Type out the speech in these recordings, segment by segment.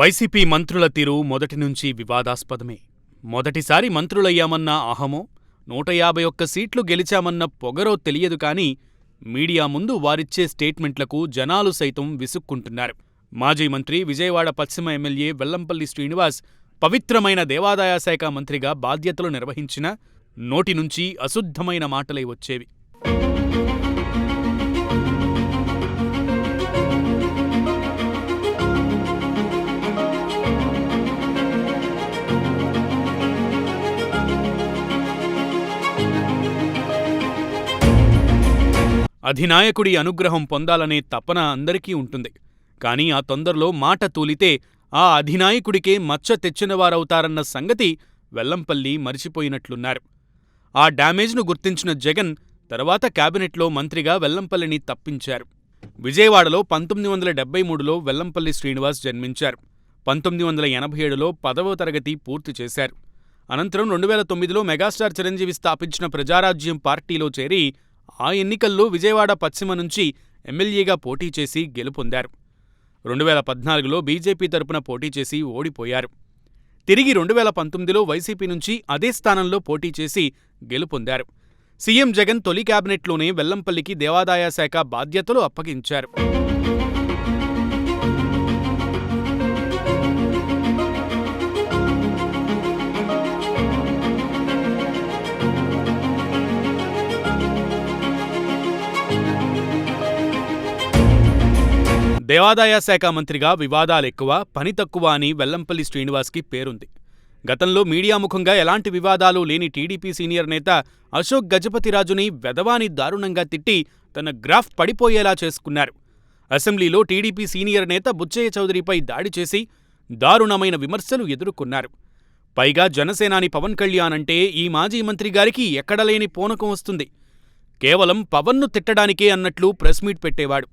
YCP మంత్రుల తీరు మొదటి నుంచి వివాదాస్పదమే. మొదటిసారి మంత్రులయ్యామన్న అహమో నూట యాభై ఒక్క సీట్లు గెలిచామన్న పొగరో తెలియదు కానీ మీడియా ముందు వారిచ్చే స్టేట్మెంట్లకు జనాలు సైతం విసుక్కుంటున్నారు. మాజీ మంత్రి విజయవాడ పశ్చిమ ఎమ్మెల్యే వెల్లంపల్లి శ్రీనివాస్ పవిత్రమైన దేవాదాయ శాఖ మంత్రిగా బాధ్యతలు నిర్వహించిన నోటి నుంచి అశుద్ధమైన మాటలై వచ్చేవి. అధినాయకుడి అనుగ్రహం పొందాలనే తపన అందరికీ ఉంటుంది. కానీ ఆ తొందరలో మాట తూలితే ఆ అధినాయకుడికే మచ్చ తెచ్చినవారవుతారన్న సంగతి వెల్లంపల్లి మరిచిపోయినట్లున్నారు. ఆ డ్యామేజ్ను గుర్తించిన జగన్ తర్వాత కేబినెట్లో మంత్రిగా వెల్లంపల్లిని తప్పించారు. విజయవాడలో పంతొమ్మిది వందల డెబ్బై మూడులో వెల్లంపల్లి శ్రీనివాస్ జన్మించారు. పంతొమ్మిది వందల ఎనభై ఏడులో పదవ తరగతి పూర్తి చేశారు. అనంతరం రెండు వేల తొమ్మిదిలో మెగాస్టార్ చిరంజీవి స్థాపించిన ప్రజారాజ్యం పార్టీలో చేరి ఆ ఎన్నికల్లో విజయవాడ పశ్చిమ నుంచి ఎమ్మెల్యేగా పోటీ చేసి గెలుపొందారు. రెండు వేల పద్నాలుగులో బీజేపీ తరపున పోటీ చేసి ఓడిపోయారు. తిరిగి రెండు వేల పంతొమ్మిదిలో వైసీపీ నుంచి అదే స్థానంలో పోటీ చేసి గెలుపొందారు. సీఎం జగన్ తొలి కేబినెట్లోనే వెల్లంపల్లికి దేవాదాయ శాఖ బాధ్యతలు అప్పగించారు. దేవాదాయ శాఖ మంత్రిగా వివాదాలెక్కువ పని తక్కువ అని వెల్లంపల్లి శ్రీనివాస్కి పేరుంది. గతంలో మీడియా ముఖంగా ఎలాంటి వివాదాలు లేని టీడీపీ సీనియర్ నేత అశోక్ గజపతిరాజుని వెధవాని దారుణంగా తిట్టి తన గ్రాఫ్ పడిపోయేలా చేసుకున్నారు. అసెంబ్లీలో టీడీపీ సీనియర్ నేత బుచ్చయ్య చౌదరిపై దాడి చేసి దారుణమైన విమర్శలు ఎదుర్కొన్నారు. పైగా జనసేనాని పవన్ కళ్యాణ్ అంటే ఈ మాజీ మంత్రి గారికి ఎక్కడలేని పూనకం వస్తుంది. కేవలం పవన్ను తిట్టడానికే అన్నట్లు ప్రెస్ మీట్ పెట్టేవాడు.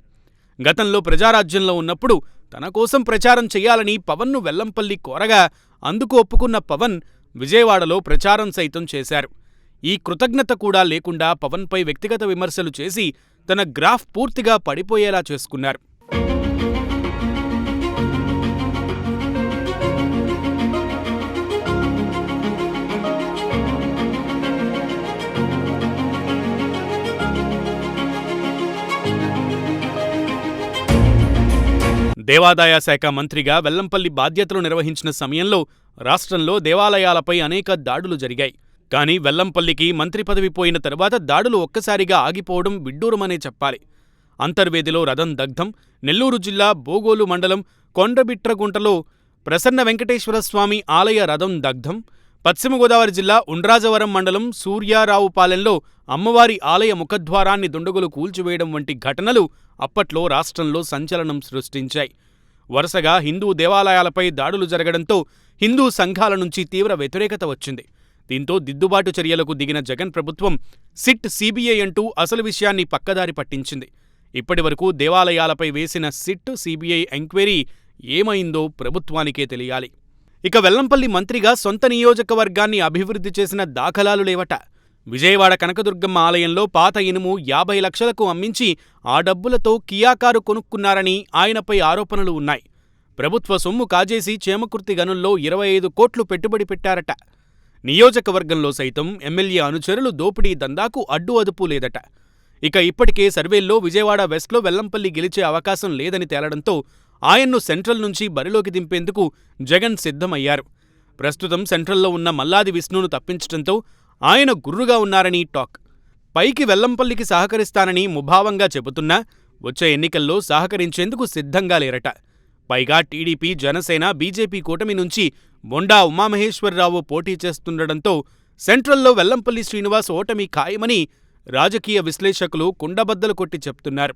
గతంలో ప్రజారాజ్యంలో ఉన్నప్పుడు తన కోసం ప్రచారం చెయ్యాలని పవన్ను వెల్లంపల్లి కోరగా అందుకు ఒప్పుకున్న పవన్ విజయవాడలో ప్రచారం సైతం చేశారు. ఈ కృతజ్ఞత కూడా లేకుండా పవన్పై వ్యక్తిగత విమర్శలు చేసి తన గ్రాఫ్ పూర్తిగా పడిపోయేలా చేసుకున్నారు. దేవాదాయ శాఖ మంత్రిగా వెల్లంపల్లి బాధ్యతలు నిర్వహించిన సమయంలో రాష్ట్రంలో దేవాలయాలపై అనేక దాడులు జరిగాయి. కానీ వెల్లంపల్లికి మంత్రి పదవి పోయిన తరువాత దాడులు ఒక్కసారిగా ఆగిపోవడం విడ్డూరమనే చెప్పాలి. అంతర్వేదిలో రథం దగ్ధం నెల్లూరు జిల్లా బోగోలు మండలం కొండబిట్రగుంటలో ప్రసన్న వెంకటేశ్వర స్వామి ఆలయ రథం దగ్ధం పశ్చిమ గోదావరి జిల్లా ఉండ్రాజవరం మండలం సూర్యారావుపాలెంలో అమ్మవారి ఆలయ ముఖద్వారాన్ని దుండగులు కూల్చివేయడం వంటి ఘటనలు అప్పట్లో రాష్ట్రంలో సంచలనం సృష్టించాయి. వరుసగా హిందూ దేవాలయాలపై దాడులు జరగడంతో హిందూ సంఘాల నుంచి తీవ్ర వ్యతిరేకత వచ్చింది. దీంతో దిద్దుబాటు చర్యలకు దిగిన జగన్ ప్రభుత్వం సిట్ సీబీఐ అంటూ అసలు విషయాన్ని పక్కదారి పట్టించింది. ఇప్పటివరకు దేవాలయాలపై వేసిన సిట్ సీబీఐ ఎంక్వైరీ ఏమైందో ప్రభుత్వానికే తెలియాలి. ఇక వెల్లంపల్లి మంత్రిగా సొంత నియోజకవర్గాన్ని అభివృద్ధి చేసిన దాఖలాలు లేవట. విజయవాడ కనకదుర్గమ్మ ఆలయంలో పాత ఇనుము యాభై లక్షలకు అమ్మించి ఆ డబ్బులతో కియా కారు కొనుక్కున్నారని ఆయనపై ఆరోపణలు ఉన్నాయి. ప్రభుత్వ సొమ్ము కాజేసి చేమకుర్తి గనుల్లో ఇరవై ఐదు కోట్లు పెట్టుబడి పెట్టారట. నియోజకవర్గంలో సైతం ఎమ్మెల్యే అనుచరులు దోపిడీ దందాకు అడ్డు అదుపు లేదట. ఇక ఇప్పటికే సర్వేల్లో విజయవాడ వెస్ట్లో వెల్లంపల్లి గెలిచే అవకాశం లేదని తేలడంతో ఆయన్ను సెంట్రల్ నుంచి బరిలోకి దింపేందుకు జగన్ సిద్ధమయ్యారు. ప్రస్తుతం సెంట్రల్లో ఉన్న మల్లాది విష్ణును తప్పించడంతో ఆయన గుర్రుగా ఉన్నారని టాక్. పైకి వెల్లంపల్లికి సహకరిస్తానని ముభావంగా చెబుతున్నా వచ్చే ఎన్నికల్లో సహకరించేందుకు సిద్ధంగా లేరట. పైగా టీడీపీ జనసేన బీజేపీ కూటమి నుంచి బొండా ఉమామహేశ్వరరావు పోటీ చేస్తుండటంతో సెంట్రల్లో వెల్లంపల్లి శ్రీనివాస్ ఓటమి ఖాయమని రాజకీయ విశ్లేషకులు కుండబద్దలు కొట్టి చెప్తున్నారు.